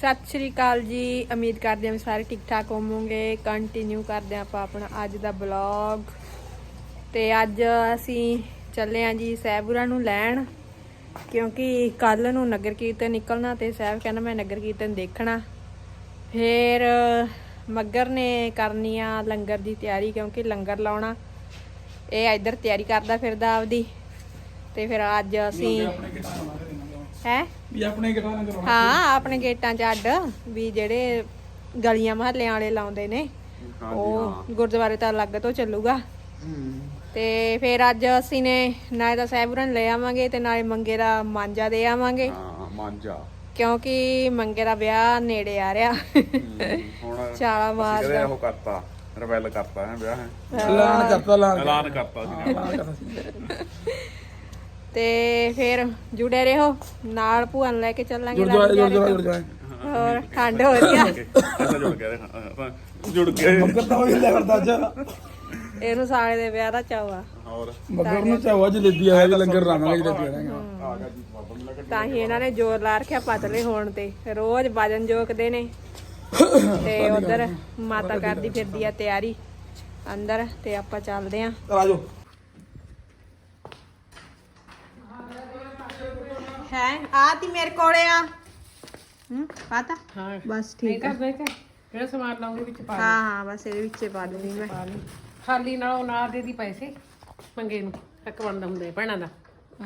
ਸਤਿ ਸ਼੍ਰੀ ਅਕਾਲ ਜੀ। ਉਮੀਦ ਕਰਦੇ ਹਾਂ ਵੀ ਸਾਰੇ ਠੀਕ ਠਾਕ ਹੋਵੋਗੇ। ਕੰਟੀਨਿਊ ਕਰਦੇ ਹਾਂ ਆਪਾਂ ਆਪਣਾ ਅੱਜ ਦਾ ਬਲੌਗ ਤੇ ਅੱਜ ਅਸੀਂ ਚੱਲੇ ਹਾਂ ਜੀ ਸਹਿਬੁਰਾ ਨੂੰ ਲੈਣ। ਕਿਉਂਕਿ ਕੱਲ ਨੂੰ ਨਗਰ ਕੀਰਤਨ ਨਿਕਲਣਾ ਤੇ ਸਹਿਬ ਕਹਿੰਦਾ ਮੈਂ ਨਗਰ ਕੀਰਤਨ ਦੇਖਣਾ। ਫਿਰ ਮੱਗਰ ਨੇ ਕਰਨੀ ਆ ਲੰਗਰ ਦੀ ਤਿਆਰੀ ਕਿਉਂਕਿ ਲੰਗਰ ਲਾਉਣਾ। ਇਹ ਇੱਧਰ ਤਿਆਰੀ ਕਰਦਾ ਫਿਰਦਾ ਆਪਦੀ। ਤੇ ਫਿਰ ਅੱਜ ਅਸੀਂ ਹੈ? ਵੀ ਆਪਣੇ ਗਿਟਾਰ ਨਾਲ ਕਰਾਉਣਾ ਹਾਂ ਆਪਣੇ ਗੇਟਾਂ 'ਚ ਅੱਡ ਵੀ ਜਿਹੜੇ ਗਲੀਆਂ ਮਹੱਲਿਆਂ ਵਾਲੇ ਲਾਉਂਦੇ ਨੇ ਉਹ ਗੁਰਦੁਆਰੇ ਤਾਂ ਅਲੱਗ ਤੋਂ ਚੱਲੂਗਾ। ਤੇ ਫਿਰ ਅੱਜ ਅਸੀਂ ਨੇ ਨਾਲੇ ਤਾਂ ਸਹਿਬਰਨ ਲੈ ਆਵਾਂਗੇ ਤੇ ਨਾਲੇ ਮੰਗੇ ਦਾ ਮਾਂਜਾ ਦੇ ਆਵਾਂਗੇ। ਹਾਂ ਮਾਂਜਾ। ਕਿਉਂਕਿ ਮੰਗੇ ਦਾ ਵਿਆਹ ਨੇੜੇ ਆ ਰਿਹਾ। ਹੁਣ ਚਾਲਾ ਮਾਰਦਾ ਕਦੇ ਉਹ ਕਰਤਾ ਰਵੈਲ ਕਰਤਾ ਹੈ ਵਿਆਹ। ਹੈ ਐਲਾਨ ਕਰਤਾ। ਐਲਾਨ ਕਰਤਾ ਸੀ। ਤੇ ਫਿਰ ਜੁੜੇ ਰਹੋ ਨਾਲ ਭੂਆ ਨੂੰ ਲੈ ਕੇ ਚੱਲਾਂਗੇ ਜੁੜ ਜਾ ਜੁੜ ਜਾ ਜੁੜ ਜਾ ਤੋਂ। ਹੋਰ ਠੰਡ ਹੋ ਰਹੀ ਆ। ਐਸਾ ਜੁੜ ਗਏ ਮਗਰ ਤਾਂ ਹੋਈ ਲੈ ਕਰਦਾ ਅੱਜ। ਇਹਨੂੰ ਸਾਲੇ ਦੇ ਵਿਆਹ ਦਾ ਚਾਅ ਆ। ਹੋਰ। ਮਗਰ ਨੂੰ ਚਾਹਵਾ ਜਲੇਬੀ ਆਇਆ ਜੀ ਲੰਗਰ ਰਾਵਾਂਗੇ ਜਿਹੜਾ ਪੀਣਾਗਾ ਤਾਂ ਹੀ ਇਹਨਾਂ ਨੇ ਜ਼ੋਰ ਲਾ ਰੱਖਿਆ ਪਤਲੇ ਹੋਣ ਤੇ। ਰੋਜ਼ ਵਜਨ ਜੋਕਦੇ ਨੇ। ਤੇ ਉਧਰ ਮਾਤਾ ਕਰਦੀ ਫਿਰਦੀ ਆ ਤਿਆਰੀ। ਅੰਦਰ ਤੇ ਆਪਾਂ ਚੱਲਦੇ ਆਂ। ਚਲ ਹੈ। ਆ ਤੀ ਮੇਰੇ ਕੋਲੇ ਆ। ਹੂੰ ਪਤਾ? ਹਾਂ। ਬਸ ਠੀਕ ਤਾਂ ਆ ਦੇਖ ਕਿਹੜਾ ਸਮਾਨ ਲਾਉਂਗੇ ਵਿੱਚ ਪਾ ਹਾਂ ਹਾਂ ਬਸ ਇਹਦੇ ਵਿੱਚੇ ਪਾ ਦੂੰਗੀ ਮੈਂ। ਪਾ ਲਈ। ਖਾਲੀ ਨਾਲੋਂ ਨਾ ਦੇ ਦੀ ਪੈਸੇ ਮੰਗੇ ਨੂੰ। ਹੱਕ ਬਣਦਾ ਹੁੰਦਾ ਹੈ ਭੈਣਾਂ ਦਾ।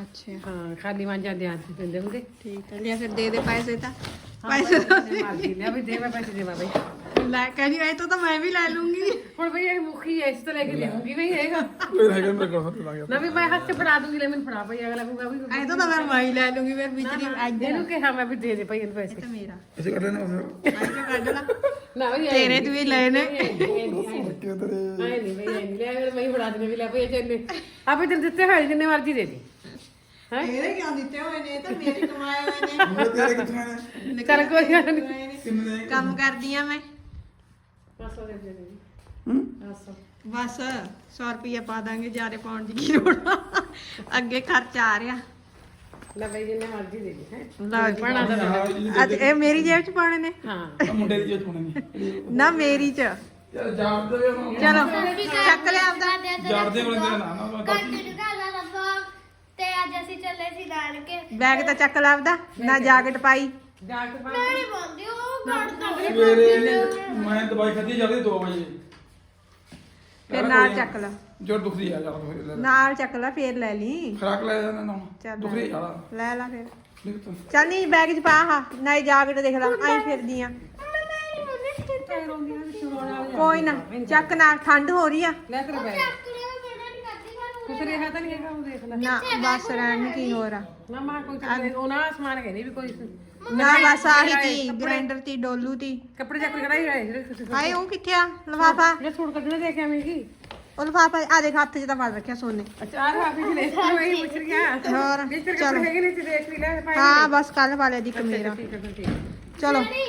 ਅੱਛਾ। ਹਾਂ ਖਾਲੀ ਮਾਂਜਾ ਦੇ ਹੱਥ ਦਿੰਦੇ ਹੁੰਦੇ। ਠੀਕ ਆ। ਲਿਆ ਫਿਰ ਦੇ ਦੇ ਪੈਸੇ ਤਾਂ। ਪੈਸੇ ਮਾਰਦੀ ਲਿਆ ਵੀ ਦੇ ਮੈਂ ਪੈਸੇ ਦੇਵਾ ਬਈ। ਲੈ ਤਾਂ ਮੈਂ ਵੀ ਲੈ ਲੂੰਗੀ। ਹੁਣ ਬਈ ਇਹ ਮੁਖੀ ਐ ਇਸ ਤਰ੍ਹਾਂ ਲੈ ਕੇ ਦੇਵਾਂਗੀ ਬਈ ਹੈਗਾ। ਕੋਈ ਹੈਗਾ ਮੇਰੇ ਕੋਲ ਸੱਤ ਲਾਂਗੇ ਨਾ ਵੀ ਮੈਂ ਹੱਥ ਚ ਫੜਾ ਦੂੰਗੀ ਲੈ ਮੈਨੂੰ ਫੜਾ ਪਈ ਅਗਲਾ ਵੀ ਵੀ ਐ ਤਾਂ ਮੈਂ ਮੈਂ ਹੀ ਲੈ ਲੂੰਗੀ ਫਿਰ ਵਿਚਲੀ ਇੱਧਰ ਇਹਨੂੰ ਕਿਹਾ ਮੈਂ ਵੀ ਦੇ ਦੇ ਭਾਈ ਇਹਨੂੰ ਪੈਸੇ। ਤਾਂ ਮੇਰਾ। ਇਸੇ ਕੱਢ ਲੈਣਾ ਫਿਰ ਐ ਕਿਉਂ ਕੱਢ ਲਾ ਨਾ। ਵੀ ਤੇਰੇ ਤੂੰ ਹੀ ਲਏ ਨੇ ਕਿ ਤੇਰੇ? ਆਏ ਨਹੀਂ ਬਈ ਆਏ ਨਹੀਂ ਲੈ ਅਗਰ ਮੈਂ ਹੀ ਫੜਾ ਦੇਣੇ ਵੀ ਲੈ ਪਈ ਚੱਲੇ ਆਪੇ ਤੈਨੂੰ ਦਿੱਤੇ ਹੋਏ ਜਿੰਨੇ ਮਰਜ਼ੀ ਦੇ ਦੇ। ਹੈ? ਇਹਦੇ ਕਿਉਂ ਦਿੱਤੇ ਹੋਏ ਨੇ? ਇਹ ਤਾਂ ਮੇਰੇ ਕਮਾਏ ਹੋਏ ਨੇ। ਮੇਰੇ ਤੇਰੇ ਕਿੱਥੋਂ ਨੇ? ਚੱਲ ਕੋਈ ਗੱਲ ਨਹੀਂ ਕਿੰਨੇ ਕੰਮ ਕਰਦੀ ਆ ਮੈਂ। ਬਸ ਹੂੰ? ਬਸ। ਬਸ 100 ਰੁਪਏ ਪਾ ਦਾਂਗੇ ਜਾਰੇ ਪਾਉਣ ਦੀ ਕੀ ਲੋੜ ਆ। ਅੱਗੇ ਖਰਚਾ ਆ ਰਿਹਾ। ਲੈ ਬਈ ਜਿੰਨੇ ਮਰਜ਼ੀ ਦੇ ਦੇ ਹੈ। ਲਓ ਜੀ ਪਣਾ ਦਾ। ਅੱਜ ਇਹ ਮੇਰੀ ਜੇਬ ਚ ਪਾਉਣੇ ਨੇ? ਹਾਂ। ਮੁੰਡੇ ਦੀ ਨਾ। ਮੇਰੀ ਚ। ਯਾਰ ਚਲੋ ਚੱਕ ਲਿਆ ਆਪਦਾ। ਜਾਣਦੇ ਲੱਗਾ ਤੇ ਅੱਜ ਅਸੀਂ ਚੱਲੇ ਸੀ ਨਾਨਕੇ ਬੈਗ ਤਾਂ ਚੱਕ ਲਿਆ ਆਪਦਾ। ਨਾ ਜਾਕਟ ਪਾਈ। ਜਾ ਕੇ ਮੈਂ ਨਹੀਂ ਬੰਦੀ ਉਹ ਕੱਢਦਾ ਸਵੇਰੇ ਮੈਂ ਦਵਾਈ ਖਾਧੀ ਜਾਂਦੀ 2 ਵਜੇ। ਫਿਰ ਨਾਲ ਚੱਕ ਲਾ। ਜੋ ਦੁਖਦੀ ਆ ਜਾਨ ਫਿਰ ਲੈ ਨਾਲ ਚੱਕ ਲਾ ਫੇਰ ਲੈ ਲਈ। ਖਰਾਕ ਲੈ ਜਾਣਾ ਨਾ ਚੱਲ ਦੁਖਦੀ ਆ ਲੈ ਲਾ ਫਿਰ। ਲਿਖ ਤੂੰ ਚੱਲ ਨਹੀਂ ਬੈਗ ਚ ਪਾ ਹਾ ਨਾ ਜਾਕਟ ਦੇਖ ਲਾ ਆਈ ਫਿਰਦੀ ਆ। ਕੋਈ ਨਾ ਚੱਕ ਨਾਲ ਠੰਡ ਹੋ ਰਹੀ ਆ। ਲੈ ਤੇਰਾ ਬੈਗ। ਕੁਛ ਰਿਹਾ ਤਾਂ ਨਹੀਂ ਹੈਗਾ ਉਹ ਦੇਖ ਲੈ। ਨਾ ਬਸ ਰਹਿਣ ਨੂੰ ਕੀ ਹੋ ਰਾ ਨਾ ਮਾਂ ਕੋਈ ਚੱਕਰ ਉਹਨਾਂ ਦਾ ਸਮਾਨ ਕਹਿੰਦੀ ਵੀ ਕੋਈ। ਨਾ ਬਸ ਆਹੀ ਤੀ ਗ੍ਰਾਈਂਡਰ ਤੀ ਡੋਲੂ ਤੀ। ਕੱਪੜੇ ਚੱਕ ਕਢਾਈ ਰਹੇ ਜਿਹੜੇ ਤੁਸੀਂ ਹਾਏ ਉਹ ਕਿੱਥੇ ਆ? ਲਫਾਫਾ? ਇਹ ਸੂਟ ਕੱਢਣੇ ਦੇ ਕੇ? ਆਵੇਂਗੀ ਉਹ ਲਫਾਫਾ ਆ ਦੇਖ ਹੱਥ 'ਚ ਤਾਂ ਫੜ ਰੱਖਿਆ ਸੋਨੇ। ਲੈ ਮੈਂ ਹੀ ਪੁੱਛ ਰਿਹਾ ਹੋਰ ਵੀ ਤੇਰੇ ਕੱਪੜੇ ਹੈਗੇ ਨੇ ਤੇ ਦੇਖ ਵੀ ਲੈ ਭਾਈ ਹਾਂ ਬਸ ਕੱਲ ਵਾਲੇ ਦੀ ਕਮੀਰਾ ਠੀਕ ਹੈ ਫਿਰ ਠੀਕ ਹੈ ਚਲੋ। ਕੀ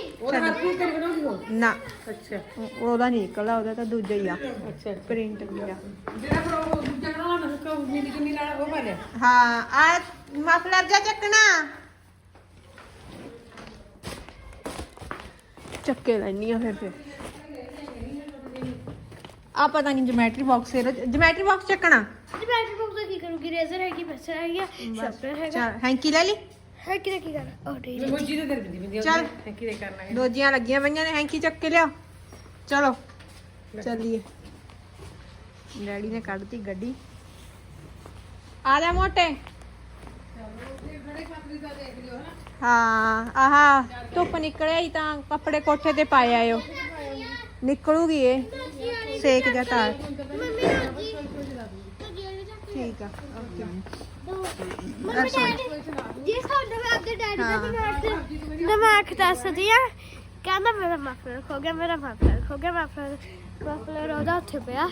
ਨਾ ਅੱਛਾ। ਉਹ- ਉਹਦਾ ਨਹੀਂ ਨਿਕਲਦਾ ਉਹਦਾ ਤਾਂ ਦੂਜਾ ਹੀ ਆ। ਅੱਛਾ ਪ੍ਰਿੰਟ ਵੀ ਆ। ਜਿਹੜਾ ਫਿਰ ਉਹ ਦੂਜਾ ਬਣਾਉਣਾ ਨਾ ਕੋ ਨੀਲੀ ਚੁੰਨੀ ਨਾਲ ਉਹ ਲਿਆ? ਹਾਂ ਆ ਮਫਲਰ ਜਾ ਚੱਕਣਾ। ਚੱਕੇ ਲੈਣੀ ਆ ਫਿਰ ਫਿਰ ਆ ਪਤਾ ਨਹੀਂ ਜਮੈਟਰੀ ਬਾਕਸ ਹੈ ਜਮੈਟਰੀ ਬਾਕਸ ਚੱਕਣਾ। ਜੀ ਬੈਟਰੀ ਬਾਕਸ ਦਾ ਕੀ ਕਰੂਗੀ? ਰੇਜ਼ਰ ਹੈਗੀ ਪੈਸਾ ਹੈਗੀ ਸ਼ਾਰਪਨਰ ਹੈਗਾ। ਚਲ ਹੈਂਕੀ ਲੈ ਲਈ। ਹੈ ਕਿਹਦਾ ਕੀ ਕਰ ਉਹ ਠੀਕ ਮੋਜੀ ਦੇ ਦਰਦ ਦੀ ਬਿੰਦੀ ਚੱਲ। ਕੀ ਦੇ ਕਰਨਾ ਹੈ ਦੋਜੀਆਂ ਲੱਗੀਆਂ ਪਈਆਂ ਨੇ ਹੈਂਕੀ ਚੱਕ ਕੇ ਲਿਆ ਚਲੋ ਚੱਲੀਏ ਡੈਡੀ ਨੇ ਕੱਢਤੀ ਗੱਡੀ ਆ ਜਾ ਮੋਟੇ ਹਾਂ ਆਹਾ ਧੁੱਪ ਨਿਕਲਿਆ ਹੀ ਤਾਂ ਕੱਪੜੇ ਕੋਠੇ ਤੇ ਪਾਏ ਆਇਓ ਨਿਕਲੂਗੀ ਇਹ ਸੇਕ ਜਾ ਤਾਰ ਮੰਮੀ ਰਾਜੀ ਤੂੰ ਜਿਹੜੇ ਜਾ ਠੀਕ ਆ ਓਕੇ ਮੰਮੀ ਡੈਡੀ ਜੀ ਸਾਡੇ ਅੱਗੇ ਡੈਡੀ ਦਾ ਦਿਮਾਗ ਦਿਮਾਗ ਦੱਸਦੀ ਆ ਕਹਿੰਦਾ ਮੇਰਾ ਮਫਲਰ ਖੋ ਗਿਆ ਮੇਰਾ ਮਫਲਰ ਖੋ ਗਿਆ ਮਫਲਰ ਮਫਲਰ ਉਹਦਾ ਉੱਥੇ ਪਿਆ।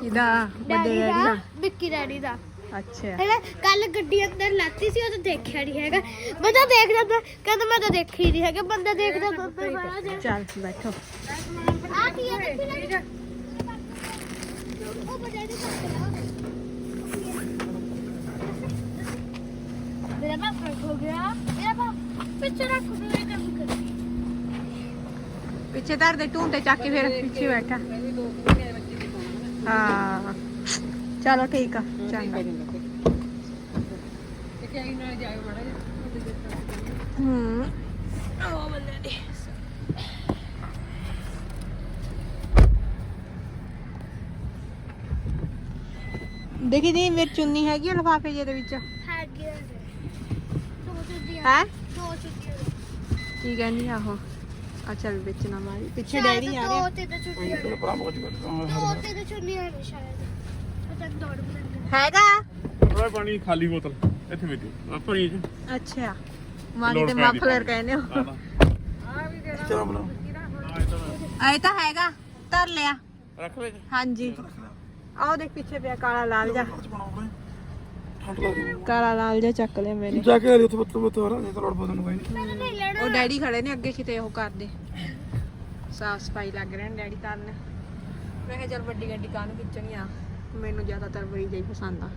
ਕਿਦਾ ਵੱਡੇ ਡੈਡੀ ਦਾ ਦਾ? ਵਿੱਕੀ ਡੈਡੀ ਦਾ। ਅੱਛਾ। ਹੈਗਾ ਕੱਲ ਗੱਡੀ ਅੰਦਰ ਲਾਤੀ ਸੀ ਉਹ ਤਾਂ ਦੇਖਿਆ ਨਹੀਂ ਹੈਗਾ। ਮੈਂ ਤਾਂ ਦੇਖ ਜਾਂਦਾ ਕਹਿੰਦਾ ਮੈਂ ਤਾਂ ਦੇਖੀ ਨਹੀਂ ਹੈਗਾ ਬੰਦਾ ਦੇਖਦਾ ਬੰਦਾ ਬੜਾ ਜਿਹਾ ਚੱਲ ਬੈਠੋ। ਆ ਕੀ ਹੈ ਉਹ ਬਜਾਏ ਦੇ ਮੇਰਾ ਬਾਪ ਹੋ ਗਿਆ ਮੇਰਾ ਬਾਪ ਪਿੱਛੇ ਰੱਖ ਦੋ ਇਹ ਕੰਮ ਕਰ ਪਿੱਛੇ ਧਰ ਦੇ ਢੂੰ ਤੇ ਚੱਕ ਕੇ ਫਿਰ ਪਿੱਛੇ ਬੈਠਾ ਹਾਂ ਚਲੋ ਠੀਕ ਆ ਚੰਗਾ ਹੂੰ ਉਹ ਬੰਦੇ ਦੀ ਦੇਖੀ ਦੀ ਮੇਰੀ ਚੁੰਨੀ ਹੈਗੀ ਆ ਲਿਫਾਫੇ ਜਿਹੇ ਦੇ ਵਿੱਚ ਹੈ? ਦੋ ਕੀ ਕਹਿੰਦੀ ਆ ਉਹ? ਆ ਚੱਲ ਵਿੱਚ ਨਾ ਮਾਰੀ। ਪਿੱਛੇ ਡੈਡੀ ਆ ਦੋ ਰਿਹਾ। ਤੇ ਪਰਾਂ ਪਹੁੰਚ ਗਏ ਦੋ ਤੇ ਤਾਂ ਚੁੱਡੀਆਂ ਨੇ ਸ਼ਾਇਦ। ਪਤਾ ਨੀ ਦੌੜ ਪਤੰਗ ਹੈਗਾ? ਥੋੜਾ ਪਾਣੀ ਖਾਲੀ ਬੋਤਲ ਇੱਥੇ ਵੇਚੋ ਆ ਭਰੀ ਚ। ਅੱਛਾ। ਲੋੜ ਤੇ ਪੈ ਗਈ ਮਫਲਰ ਕਹਿੰਦੇ ਹੋ। ਆ ਤਾਂ। ਚਲੋ ਬਣਾ ਆਏ ਤਾਂ ਹੈਗਾ। ਧਰ ਲਿਆ। ਰੱਖ ਲੈ ਹਾਂਜੀ। ਆਓ ਦੇਖ ਪਿੱਛੇ ਪਿਆ ਕਾਲਾ ਲਾਲ ਜਾ ਕਾਲਾ ਲਾਲ ਜਾ ਚੱਕ ਲਿਆ ਮੇਰੇ। ਜਾ ਕੇ ਉੱਥੇ ਬੱਤੋਂ ਬੱਤੋਂ ਆ ਨਹੀਂ ਤਾਂ ਲੋੜ ਨੂੰ ਕੋਈ ਨਹੀਂ ਉਹ ਡੈਡੀ ਖੜੇ ਨੇ ਅੱਗੇ ਕਿਤੇ ਉਹ ਕਰਦੇ ਸਾਫ਼ ਸਫ਼ਾਈ ਲੱਗ ਰਹੇ ਨੇ ਡੈਡੀ ਕਰਨ ਮੈਂ ਕਿਹਾ ਚੱਲ ਵੱਡੀ ਗੱਡੀ ਕਾਹਨੂੰ ਖਿੱਚਣੀ ਆ? ਮੈਨੂੰ ਜ਼ਿਆਦਾਤਰ ਬੜੀ ਜਾਈ ਪਸੰਦ ਆ।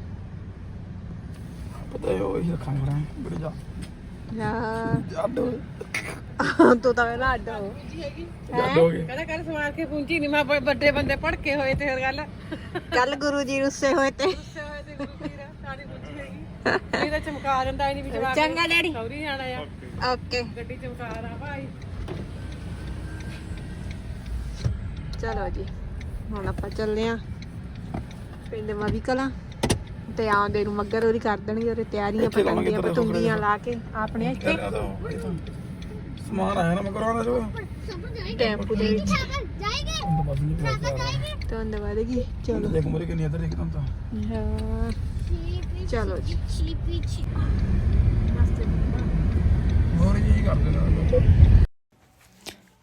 ਪਤਾ ਹੈ ਉਹ ਹੀ ਰੱਖਾਂਗੇ ਰਾਂ ਬੜੇ ਜਾ। ਯਾਰ ਜੱਡ ਤੂੰ ਤਾਂ ਮੇਰਾ ਅੱਡ ਹੋ। ਜੱਡ ਹੋ ਗਏ। ਕਹਿੰਦਾ ਕਰ ਸਵਾਰ ਕੇ ਪੁੰਚੀ ਨਹੀਂ ਮੈਂ ਵੱਡੇ ਬੰਦੇ ਪੜ ਕੇ ਹੋਏ ਤੇ ਫਿਰ ਗੱਲ। ਕੱਲ ਗੁਰੂ ਜੀ ਰੁੱਸੇ ਹੋਏ ਤੇ। ਇਹ ਤਾਂ ਚਮਕਾ ਦਿੰਦਾ ਹੀ ਨਹੀਂ ਵੀ ਜਵਾਬ ਚੰਗਾ ਡੈਡੀ। ਸੌਰੀ ਜਾਣਾ ਆ। ਓਕੇ। ਗੱਡੀ ਚਮਕਾ ਰਾ ਭਾਈ। ਚਲੋ ਜੀ ਹੁਣ ਆਪਾਂ ਚੱਲਦੇ ਆ। ਪਿੰਡ ਮਵੀ ਕਲਾਂ ਤੇ ਆਉਂਦੇ ਨੂੰ ਮੱਗਰ ਉਹਦੀ ਕਰ ਦੇਣਗੇ ਉਹਦੇ ਤਿਆਰੀਆਂ ਤੇਰੇ ਪਤੁੰਗੀਆਂ ਲਾ ਕੇ ਆਪਣੇ ਇੱਥੇ। ਸਮਾਨ ਆਇਆ ਨਾ ਮੈਂ ਕਰਾਉਣਾ ਜੋ। ਟੈਂਪੂ ਦੇ ਵਿੱਚ। ਹੋਰ ਜੀ ਕਰ ਦੇਣਾ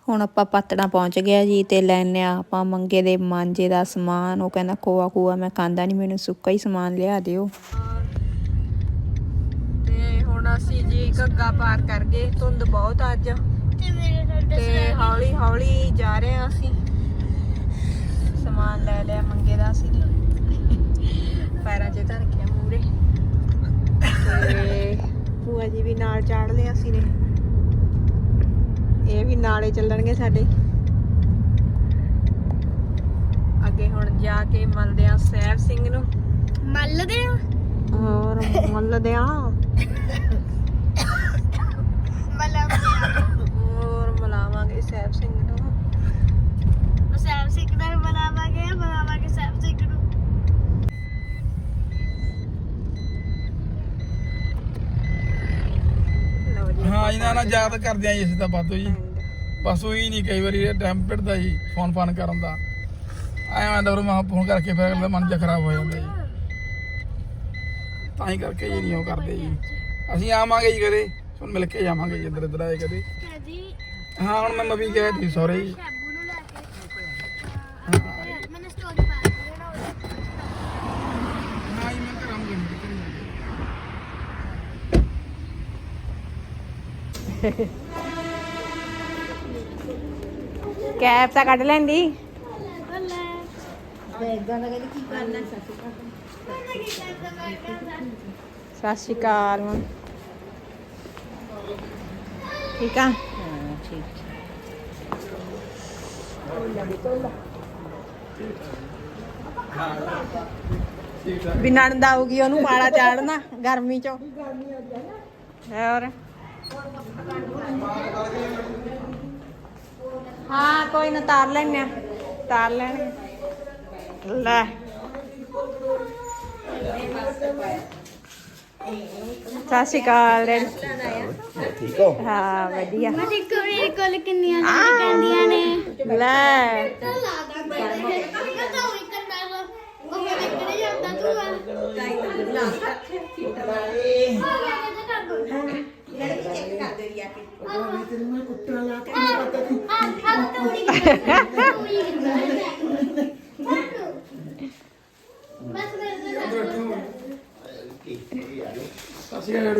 ਹੁਣ ਆਪਾਂ ਪਤੜਾ ਪਹੁੰਚ ਗਿਆ ਜੀ ਤੇ ਲੈਣੇ ਆ ਆਪਾਂ ਮੰਗੇ ਦੇ ਮਾਂਜੇ ਦਾ ਸਮਾਨ। ਉਹ ਕਹਿੰਦਾ ਖੋਆ ਖੂਆ ਮੈਂ ਖਾਂਦਾ ਨਹੀਂ ਮੈਨੂੰ ਸੁੱਕਾ ਹੀ ਸਮਾਨ ਲਿਆ ਦਿਓ। ਤੇ ਹੁਣ ਅਸੀਂ ਜੀ ਘੱਗਾ ਪਾਰ ਕਰ ਗਏ ਧੁੰਦ ਬਹੁਤ ਅੱਜ। ਤੇ ਮੇਰੇ ਨਾਲ ਤੇ ਹੌਲੀ ਹੌਲੀ ਜਾ ਰਹੇ ਆ ਅਸੀਂ। ਸਮਾਨ ਲੈ ਲਿਆ ਮੰਗੇ ਦਾ ਅਸੀਂ ਪੈਰਾਂ 'ਚ ਧਰ ਕੇ ਮੂਰੇ ਤੇ ਭੂਆ ਜੀ ਵੀ ਨਾਲ ਚਾੜ ਲਿਆ ਅਸੀਂ ਨੇ। ਇਹ ਵੀ ਨਾਲੇ ਚੱਲਣਗੇ ਸਾਡੇ। ਅੱਗੇ ਹੁਣ ਜਾ ਕੇ ਮਿਲਦੇ ਆ ਸਹਿਬ ਸਿੰਘ ਨੂੰ। ਮੱਲਦੇ ਆ ਹੋਰ ਮਿਲਦੇ ਆ ਹੋਰ ਮਿਲਾਵਾਂਗੇ ਸਹਿਬ ਸਿੰਘ ਨੂੰ। ਸੈਮ ਸਿੰਘ ਨਾਲ ਬਣਾਵਾਂਗੇ ਬਣਾਵਾਂਗੇ ਸੈਮ ਸਿੰਘ ਨੂੰ। ਹਾਂ ਇਹਨਾਂ ਨਾਲ ਯਾਦ ਕਰਦੇ ਆਂ ਜੀ ਅਸੀਂ ਤਾਂ ਬਾਤੋ ਜੀ। ਬਸ ਉਹੀ ਨਹੀਂ ਕਈ ਵਾਰੀ ਇਹ ਟਾਈਮ ਪਿੜਦਾ ਜੀ ਫੋਨ ਫਾਨ ਕਰਨ ਦਾ। ਆਇਆ ਮੈਂ ਦਵਰ ਮੈਂ ਫੋਨ ਕਰਕੇ ਫਿਰ ਅਗਲਾ ਮਨ ਜਿਹਾ ਖਰਾਬ ਹੋ ਜਾਂਦਾ ਜੀ। ਤਾਂ ਹੀ ਕਰਕੇ ਜੀ ਨਹੀਂ ਉਹ ਕਰਦੇ ਜੀ। ਅਸੀਂ ਆਵਾਂਗੇ ਜੀ ਕਦੇ ਮਿਲ ਕੇ ਜਾਵਾਂਗੇ ਜੀ ਇੱਧਰ ਇੱਧਰ ਆਏ ਕਦੀ। ਹਾਂ ਹੁਣ ਮੈਂ ਮਵੀ ਗਿਆ ਤੁਸੀਂ ਸਹੁਰੇ ਜੀ ਸ਼ੈਬੂ ਨੂੰ ਲੈ ਕੇ ਹਾਂ ਮੈਨੇ ਸਟੋਰੀ ਪਾ ਦਿੱਤੀ ਨਾ ਉਹਦੇ। ਹਾਂ ਜੀ ਮੈਂ ਘਰ ਆਉਂਗਾ ਕੈਪ ਤਾਂ ਕੱਢ ਲੈਂਦੀ। ਸਤਿ ਸ਼੍ਰੀ ਅਕਾਲ। ਹੁਣ ਠੀਕ ਆ? ਵੀ ਨਣਦ ਆਊਗੀ, ਉਹਨੂੰ ਪਾਲਾ ਚਾੜਨਾ ਗਰਮੀ ਚੋਂ। ਹੋਰ? ਹਾਂ, ਕੋਈ ਨਾ, ਤਾਰ ਲੈਣੇ ਆ। ਤਾਰ ਲੈਣਗੇ ਲੈ। ਸਤਿ ਸ਼੍ਰੀ ਅਕਾਲ ਠੀਕ ਹੋ ਹਾਂ ਵਧੀਆ। ਮੈਂ ਦੇਖੋ ਮੇਰੇ ਕੋਲ ਕਿੰਨੀਆਂ ਕਹਿੰਦੀਆਂ ਨੇ ਲੈ। ਤਾਂ ਲਾ ਦਾਂਗੇ ਕਦੋਂ ਵੀ ਕਰਨਾ ਵਾ ਉਹ ਮੈਂ ਕਿਹੜੇ ਜਾਂਦਾ ਤੂੰ ਆ ਲਾ ਬਸ ਮੇਰੇ ਅਸੀਂ ਰੈਡੀ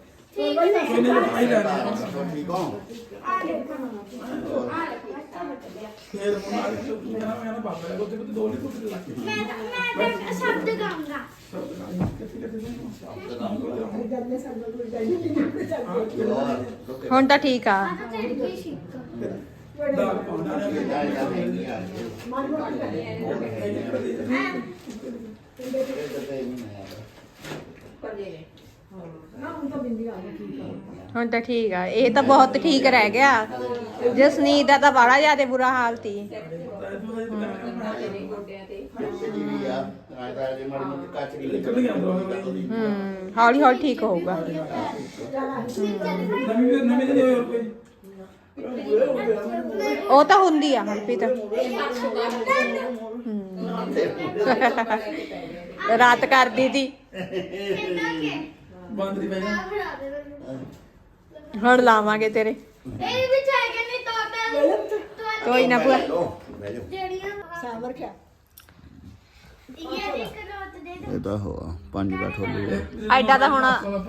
ਕੋਈ ਨਹੀਂ ਪਾਈ ਠੀਕ ਹੋ ਫੇਰ ਹੁਣ ਆ ਕੇ ਤੂੰ ਕਹਿੰਦਾ ਮੈਂ ਨਾ ਬਾਬਾ ਕੋਤੇ ਕੋਤੇ ਦੋ ਨਹੀਂ ਕੋਤੇ ਲੱਗ ਮੈਂ ਮੈਂ ਮੈਂ ਸ਼ਬਦ ਗਾਉਂਗਾ ਹੁਣ ਤਾਂ ਠੀਕ ਆ। ਆ ਤਾਂ ਤੇਰੀ ਕੀ ਸਿੱਕ ਦਾਲ ਪਾਉਣਾ ਹੁਣ ਤਾਂ ਠੀਕ ਆ। ਇਹ ਤਾਂ ਬਹੁਤ ਠੀਕ ਰਹਿ ਗਿਆ। ਜਸਨੀਤ ਦਾ ਤਾਂ ਬੜਾ ਜ਼ਿਆਦਾ ਬੁਰਾ ਹਾਲ ਸੀ। ਨਿਕਲ ਗਿਆ ਅੰਦਰੋਂ ਹੂੰ, ਹੌਲੀ ਹੌਲੀ ਠੀਕ ਹੋਊਗਾ। ਨਵੀਂ ਨਵੀਂ ਤੇ ਹੋਰ ਕੋਈ ਉਹ ਤਾਂ ਹੁੰਦੀ ਆ ਹਰਪ੍ਰੀਤ ਹੂੰ। ਰਾਤ ਕਰਦੀ ਸੀ। ਬੰਦ ਦੀ ਬੈਠਾ ਬਣਾ ਦੇ ਮੈਨੂੰ ਹੁਣ ਲਾਵਾਂਗੇ ਤੇਰੇ। ਇਹ ਵੀ ਚਾਹੀਏ ਨਹੀਂ ਤੋੜ ਕੋਈ ਨਾ ਭੂਆ। ਜਿਹੜੀਆਂ ਸਾਮਰ ਖਿਆ ਇਹ ਇੱਕ ਰੋਟ ਦੇ ਦੇ ਇਹ ਤਾਂ ਹੋਆ ਪੰਜ ਦਾ ਠੋਲੂ ਐਡਾ ਤਾਂ ਹੁਣ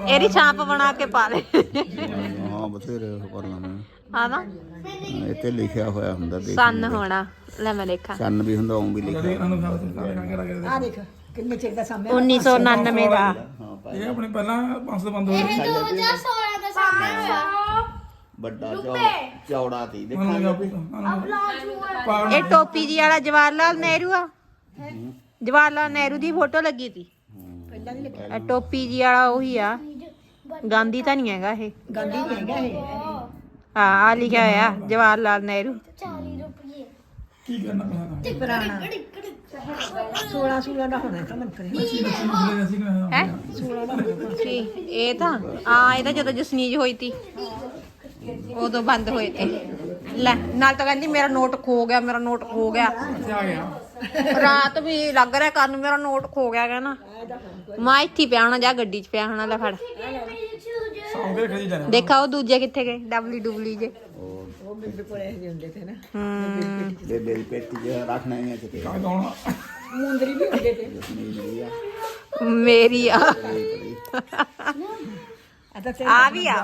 ਇਹਦੀ ਛਾਪ ਬਣਾ ਕੇ ਪਾ ਲੈ ਹਾਂ ਬਥੇਰੇ ਉਹ ਕਰ ਲਾਂਗੇ ਹਾਂ ਨਾ। ਇੱਥੇ ਲਿਖਿਆ ਹੋਇਆ ਹੁੰਦਾ ਦੇਖ ਸੰਨ ਹੋਣਾ। ਲੈ ਮੈਂ ਦੇਖਾਂ। ਚੰਨ ਵੀ ਹੁੰਦਾ ਉਹ ਵੀ ਲਿਖਿਆ ਆ ਦੇਖ। ਕਿੰਨੇ ਚਿਰ ਦਾ ਸਾਹਮਣੇ 1999 ਦਾ। ਹਾਂ ਭਾਈ ਇਹ ਆਪਣੇ ਪਹਿਲਾਂ 500 ਬੰਦ ਹੋਏ ਇਹ 2016 ਦਾ ਸਾਹਮਣੇ ਹੋਇਆ ਵੱਡਾ ਚੌੜਾ ਚੌੜਾ ਤੀ ਇਹ ਟੋਪੀ ਜੀ ਵਾਲਾ ਜਵਾਹਰ ਲਾਲ ਨਹਿਰੂ ਆ। ਜਵਾਹਰ ਲਾਲ ਨਹਿਰੂ ਦੀ ਫੋਟੋ ਲੱਗੀ ਤੀ ਇਹ ਟੋਪੀ ਜੀ ਵਾਲਾ ਉਹੀ ਆ। ਗਾਂਧੀ ਤਾਂ ਨਹੀਂ ਹੈਗਾ ਇਹ। ਗਾਂਧੀ ਨਹੀਂ ਹੈਗਾ ਇਹ। ਹਾਂ ਆ ਲਿਖਿਆ ਹੋਇਆ ਜਵਾਹਰ ਲਾਲ ਨਹਿਰੂ। 40 ਰੁਪਏ। ਕੀ ਕਰਨਾ ਪੈਣਾ ਪੁਰਾਣਾ। 16 16 ਦਾ ਹੋਣਾ ਤਾਂ ਮਨ ਕਰੇ ਬੱਚੀ ਬੱਚੀ ਜਿਹੜੇ ਅਸੀਂ ਕਹਿੰਦੇ ਹੈ? ਕੀ ਇਹ ਤਾਂ ਆ ਇਹ ਤਾਂ ਜਦੋਂ ਜਸਨੀਜ ਹੋਈ ਤੀ ਉਦੋਂ ਬੰਦ ਹੋਏ ਤੇ। ਲੈ ਨਾਲ ਤਾਂ ਕਹਿੰਦੀ ਮੇਰਾ ਨੋਟ ਖੋ ਗਿਆ ਮੇਰਾ ਨੋਟ ਖੋ ਗਿਆ। ਰਾਤ ਵੀ ਲੱਗ ਰਿਹਾ ਕਰਨ ਮੇਰਾ ਨੋਟ ਖੋ ਗਿਆ ਕਹਿੰਦਾ ਮੈਂ ਇੱਥੇ ਪਿਆ ਹੋਣਾ ਜਾਂ ਗੱਡੀ 'ਚ ਪਿਆ ਹੋਣਾ ਲੈ ਫੜ। ਸੌਂ ਕੇ ਖੜੀ ਜਾਣਾ। ਦੇਖਾ ਉਹ ਦੂਜੇ ਕਿੱਥੇ ਗਏ ਡਬਲੀ ਡੁਬਲੀ ਜੇ। ਉਹ ਬੀਬੀ ਕੋਲੇ ਇਹ ਹੁੰਦੇ ਤੇ ਨਾ। ਹੂੰ। ਦੇ ਦੇ ਪੇਟੀ ਜਿਹਾ ਰੱਖਣਾ ਹੈ ਕਿਤੇ। ਕਾ ਗਾਉਣਾ ਮੁੰਦਰੀ ਵੀ ਹੁੰਦੇ ਤੇ। ਨਹੀਂ ਨਹੀਂ ਆ। ਮੇਰੀ ਆ। ਆ ਆ ਵੀ ਆ।